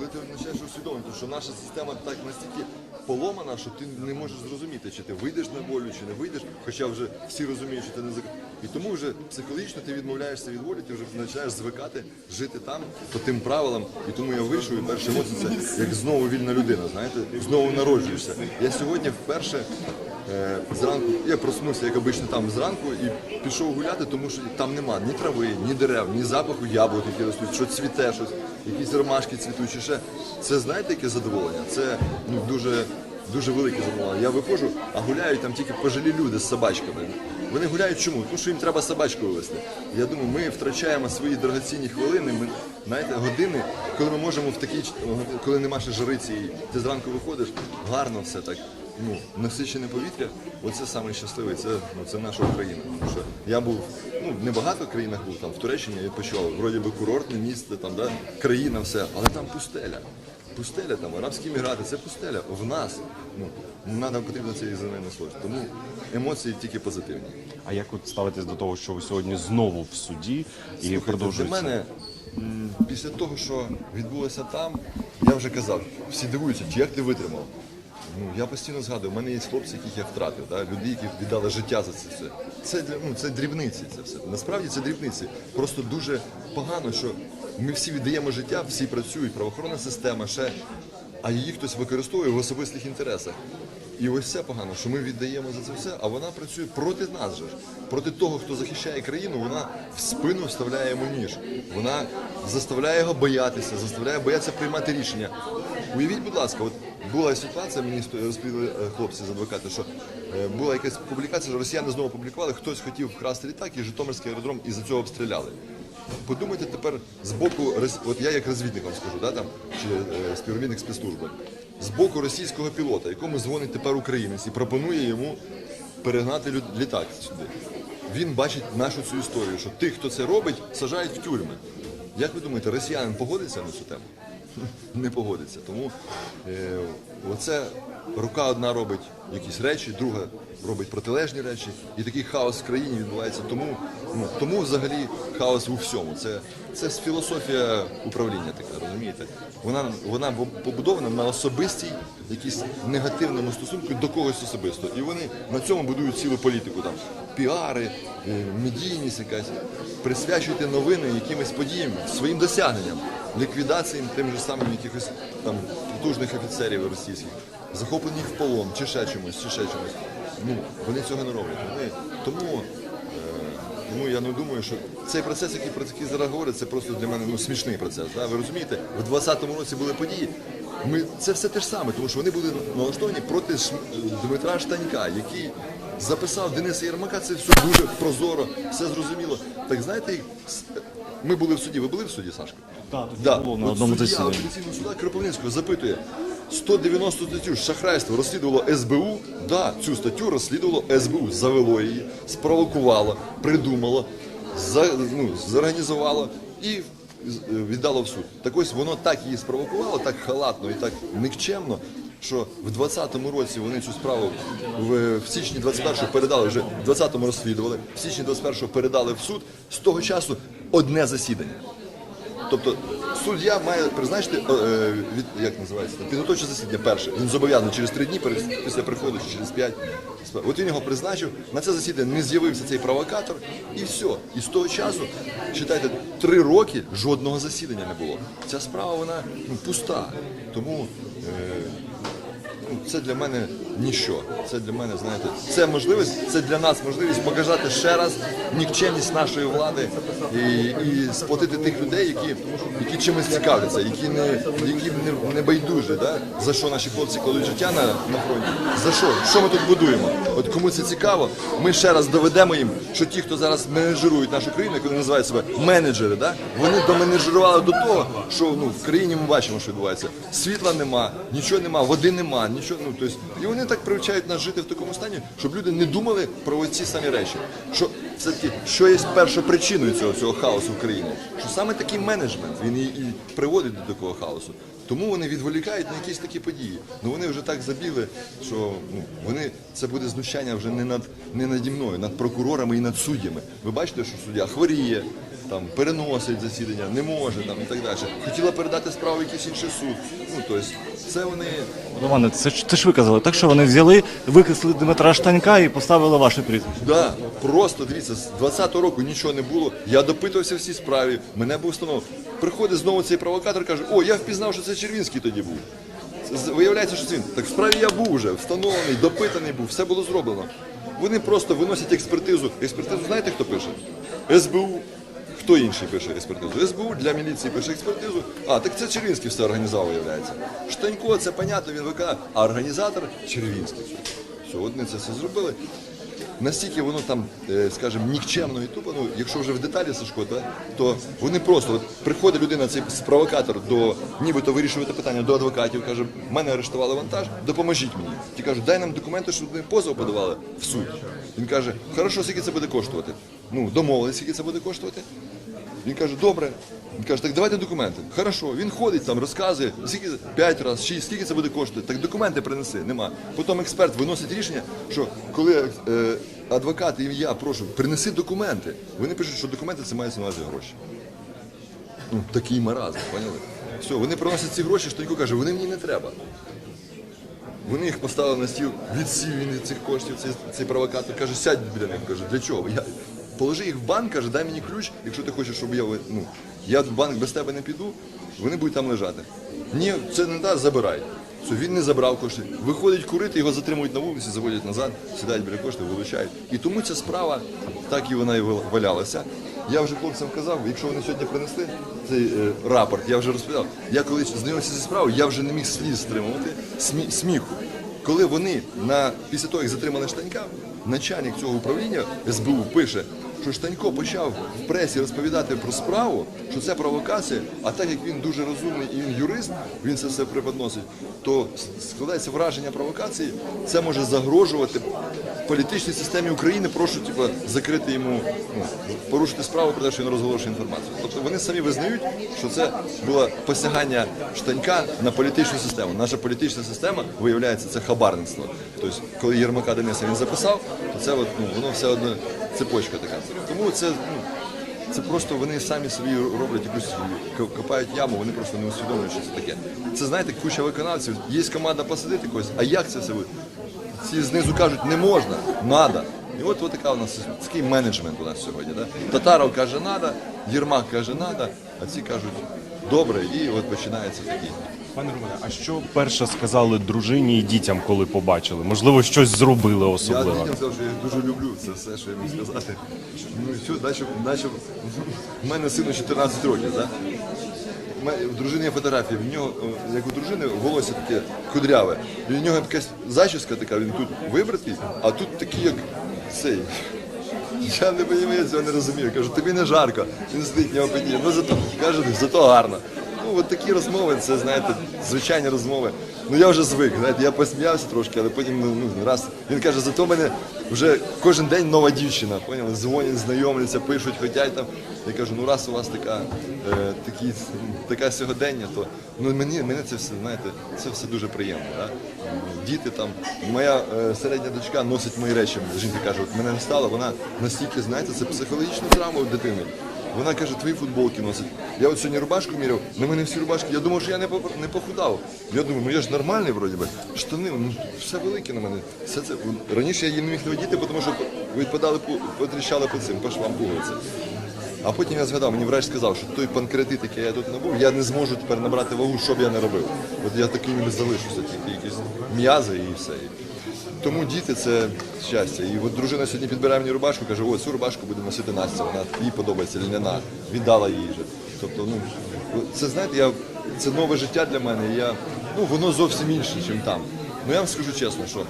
коли ти починаєш усвідомити, що наша система так настільки поломана, що ти не можеш зрозуміти, чи ти вийдеш на волю, чи не вийдеш, хоча вже всі розуміють, що ти не зак... І тому вже психологічно ти відмовляєшся від волі, ти вже починаєш звикати жити там по тим правилам. І тому я вийшов, і перша емоція це як знову вільна людина, знаєте, знову народжуєшся. Я сьогодні вперше Е, Зранку я проснувся, як обично, там зранку і пішов гуляти, тому що там нема ні трави, ні дерев, ні запаху яблук, які ростуть, що цвіте, щось, якісь ромашки цвітуть, чи ще. Це знаєте, яке задоволення? Це ну, дуже, дуже велике задоволення. Я виходжу, а гуляють там тільки пожилі люди з собачками. Вони гуляють чому? Тому що їм треба собачку вивезти. Я думаю, ми втрачаємо свої дорогоцінні хвилини, ми, знаєте, години, коли ми можемо в такій, коли нема ще жариці, і ти зранку виходиш, гарно все так ну, насичене повітря, оце саме щасливий, це, ну, це наша Україна. Тому що я був, ну, в країнах був, там в Туреччині я відпочивав, вроді би курортне місце, там, да, країна, все, але там пустеля. Пустеля, там, Арабські Емірати, це пустеля. В нас, ну, нам потрібно цієї землі насолоджуватися. Тому емоції тільки позитивні. А як от ставитесь до того, що ви сьогодні знову в суді і Слухайте, для мене після того, що відбулося там, я вже казав, всі дивуються, чи як ти витримав. Ну, я постійно згадую, в мене є хлопці, яких я втратив, да? люди, які віддали життя за це все. Це, ну, це дрібниці, це все. Насправді це дрібниці. Просто дуже погано, що ми всі віддаємо життя, всі працюють, правоохоронна система, ще, а її хтось використовує в особистих інтересах. І ось це погано, що ми віддаємо за це все, а вона працює проти нас же. Проти того, хто захищає країну, вона в спину вставляє йому ніж. Вона заставляє його боятися, заставляє боятися приймати рішення. Уявіть, будь ласка, от була ситуація, мені розповіли е, хлопці з адвоката, що е, була якась публікація, що росіяни знову публікували, хтось хотів вкрасти літак і Житомирський аеродром і за цього обстріляли. Подумайте тепер з боку, от я як розвідник вам скажу, да, там, чи е, співробітник спецслужби, з боку російського пілота, якому дзвонить тепер українець і пропонує йому перегнати літак сюди. Він бачить нашу цю історію, що тих, хто це робить, сажають в тюрми. Як ви думаєте, росіянин погодиться на цю тему? Не погодиться. Тому е, оце рука одна робить якісь речі, друга робить протилежні речі, і такий хаос в країні відбувається. Тому, ну, тому взагалі хаос у всьому. Це, це філософія управління така, розумієте? Вона, вона побудована на особистій, якійсь негативному стосунку до когось особисто. І вони на цьому будують цілу політику там. Піари, е, медійність якась. Присвячуйте новини якимось подіям, своїм досягненням, ліквідаціям тим же самим якихось там потужних офіцерів російських, захоплених в полон, чи ще чимось, чи ще чимось. Ну, вони цього не роблять. Вони, тому, е, тому я не думаю, що цей процес, який про який зараз говорять, це просто для мене ну, смішний процес. Да? Ви розумієте, в 2020 році були події. Ми, це все те ж саме, тому що вони були налаштовані проти Дмитра Штанька, який записав Дениса Єрмака, це все дуже прозоро, все зрозуміло. Так знаєте, ми були в суді. Ви були в суді, Сашко? Так, Да. було на От одному суддя апеляційного суда Кропивницького запитує. 190 статтю шахрайство розслідувало СБУ. Да, цю статтю розслідувало СБУ, завело її, спровокувало, придумало, за, ну, зорганізувало і з- віддало в суд. Так ось воно так її спровокувало, так халатно і так никчемно. Що в 20-му році вони цю справу в, в січні 21-го передали вже в 20-му розслідували, в січні 21-го передали в суд. З того часу одне засідання. Тобто суддя має призначити е, е, від як називається підготовче засідання перше. Він зобов'язаний через три дні після приходу чи через п'ять. От він його призначив. На це засідання не з'явився цей провокатор, і все. І з того часу, читайте, три роки жодного засідання не було. Ця справа вона ну, пуста. Тому е, ну, це для мене ніщо. Це для мене, знаєте, це можливість, це для нас можливість показати ще раз нікчемність нашої влади і, і сплатити тих людей, які, які чимось цікавляться, які не, які не, не байдужі, да? за що наші хлопці кладуть життя на, на фронті. За що? Що ми тут будуємо? От кому це цікаво, ми ще раз доведемо їм, що ті, хто зараз менеджерують нашу країну, як вони називають себе менеджери, да? вони доменеджерували до того, що ну, в країні ми бачимо, що відбувається. Світла нема, нічого нема, води нема, нічого. Ну, тобто, і вони так привчають нас жити в такому стані, щоб люди не думали про ці самі речі. Що це таки, що є першопричиною цього, цього хаосу в країні? Що саме такий менеджмент він і, і приводить до такого хаосу. Тому вони відволікають на якісь такі події. Ну вони вже так забігли, що ну, вони це буде знущання вже не над не наді мною, над прокурорами і над суддями. Ви бачите, що суддя хворіє, там переносить засідання, не може там і так далі. Хотіла передати справу якийсь інший суд. Ну тобто, це вони Романе, це ж це ж ви казали. Так що вони взяли, викреслили Дмитра Штанька і поставили ваше прізвище. Да, просто дивіться, з 20-го року нічого не було. Я допитувався всі справі, мене був встановлено. Приходить знову цей провокатор, каже: О, я впізнав, що це Червінський тоді був. З- Виявляється, що це він. Так в справі я був вже, встановлений, допитаний був, все було зроблено. Вони просто виносять експертизу. Експертизу знаєте, хто пише? СБУ. Хто інший пише експертизу? СБУ для міліції пише експертизу. А, так це Червінський все організував, виявляється. Штанько, це понятно, він виконав. А організатор Червінський. Все, вони це все зробили. Настільки воно там, е, скажімо, нікчемно і тупо, ну, якщо вже в деталі Сашко, та, то вони просто, от, приходить людина, цей провокатор, до, нібито вирішувати питання до адвокатів, каже, мене арештували вантаж, допоможіть мені. Ті кажуть, дай нам документи, щоб вони позов подавали в суд. Він каже, хорошо, скільки це буде коштувати? Ну, домовились, скільки це буде коштувати? Він каже, добре. Він каже, так давайте документи. Хорошо. Він ходить там, розказує, скільки п'ять разів, шість, скільки це буде коштувати. Так документи принеси, нема. Потім експерт виносить рішення, що коли е, адвокат і я прошу, принеси документи. Вони пишуть, що документи це мається на увазі гроші. Ну, такий маразм, поняли? Все, вони приносять ці гроші, Штанько каже, вони мені не треба. Вони їх поставили на стіл, відсів він від цих коштів, цей, цей провокатор каже, сядь біля них. Каже, для чого? Я, положи їх в банк, каже, дай мені ключ, якщо ти хочеш, щоб я ну, я в банк без тебе не піду, вони будуть там лежати. Ні, це не так, забирай. Все, він не забрав кошти. Виходить курити, його затримують на вулиці, заводять назад, сідають біля коштів, вилучають. І тому ця справа, так і вона і валялася. Я вже хлопцям казав, якщо вони сьогодні принесли цей е, рапорт, я вже розповідав. Я коли знайомився зі справою, я вже не міг сліз стримувати смі- сміху. Коли вони на після того, як затримали штанька, начальник цього управління СБУ пише, що Штанько почав в пресі розповідати про справу, що це провокація, а так як він дуже розумний і він юрист, він це все преподносить, то складається враження провокації, це може загрожувати політичній системі України. Прошу типу, закрити йому, ну, порушити справу про те, що він розголошує інформацію. Тобто вони самі визнають, що це було посягання штанька на політичну систему. Наша політична система виявляється це хабарництво. Тобто, коли Єрмака Дениса він записав, то це от, ну, воно все одно цепочка така. Тому це ну, це просто вони самі собі роблять якусь копають яму, вони просто не усвідомлюють, що це таке. Це знаєте, куча виконавців, є команда посадити когось, а як це все буде? Ці знизу кажуть, не можна, надо. І от, от така у нас такий менеджмент у нас сьогодні. Да? Татаров каже, надо, Єрмак каже, надо, а ці кажуть, добре, і от починається такий. Пане Романе, а що перше сказали дружині і дітям, коли побачили? Можливо, щось зробили особливо? Я дітям сказав, що я дуже люблю, це все, що я можу сказати. Ну і наче, наче, в мене сину 14 років, так? У У дружини є фотографія, в нього, о, як у дружини, волосся таке кудряве. І в нього якась зачіска така, він тут вибритий, а тут такий, як цей. Я не розумію, цього не розумію. Кажу, тобі не жарко. Він сидить, в нього подіє. Ну зато каже, зато гарно. Ну, от такі розмови, це знаєте, звичайні розмови. Ну я вже звик, знаєте, я посміявся трошки, але потім ну, ну, раз. Він каже, зато в мене вже кожен день нова дівчина. Поняли? Дзвонять, знайомляться, пишуть, хотять там. Я кажу, ну раз у вас така, е, такі, така сьогодення, то ну мені, мене це все, знаєте, це все дуже приємно. Да? Діти там, моя е, середня дочка носить мої речі. Жінка каже, от мене не стало, вона настільки, знаєте, це психологічна травма у дитини. Вона каже, твої футболки носить. Я от сьогодні рубашку міряв, на мене всі рубашки. Я думав, що я не похудав. Я думаю, ну я ж нормальний вроді би. Штани, ну все велике на мене. Все це раніше я її не міг не одіти, тому що відпадали потріщали по цим, по швам пуговиці. А потім я згадав, мені врач сказав, що той панкреатит, який я тут набув, я не зможу тепер набрати вагу, що б я не робив. От я таким і залишуся, тільки якісь м'язи і все. Тому діти це щастя. І от дружина сьогодні підбирає мені рубашку, каже, о, цю рубашку буде носити Настя, вона їй подобається, льняна, віддала їй вже. Тобто, ну, це знаєте, я, це нове життя для мене. Я, ну, воно зовсім інше, ніж там. Ну я вам скажу чесно, що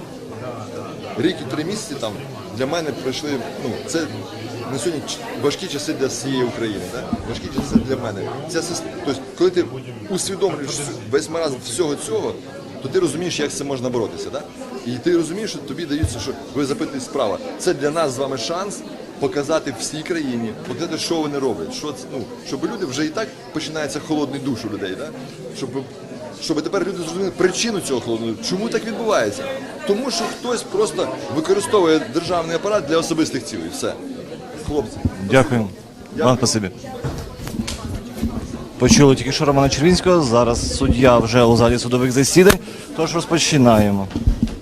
рік і три місяці там для мене пройшли. Ну це на сьогодні важкі часи для всієї України. Да? Важкі часи для мене. Ця тобто, коли ти усвідомлюєш весь маразм всього цього, то ти розумієш, як цим можна боротися. Да? І ти розумієш, що тобі даються, що ви запитуєте справа. Це для нас з вами шанс. Показати всій країні, показати, що вони роблять, що ну, щоб люди вже і так починається холодний душ у людей, да? щоб щоб тепер люди зрозуміли причину цього холодного. Чому так відбувається? Тому що хтось просто використовує державний апарат для особистих цілей. Все. Хлопці. Дякую. Вам спасибі. Почули тільки що Романа Червінського. Зараз суддя вже у залі судових засідань. Тож розпочинаємо.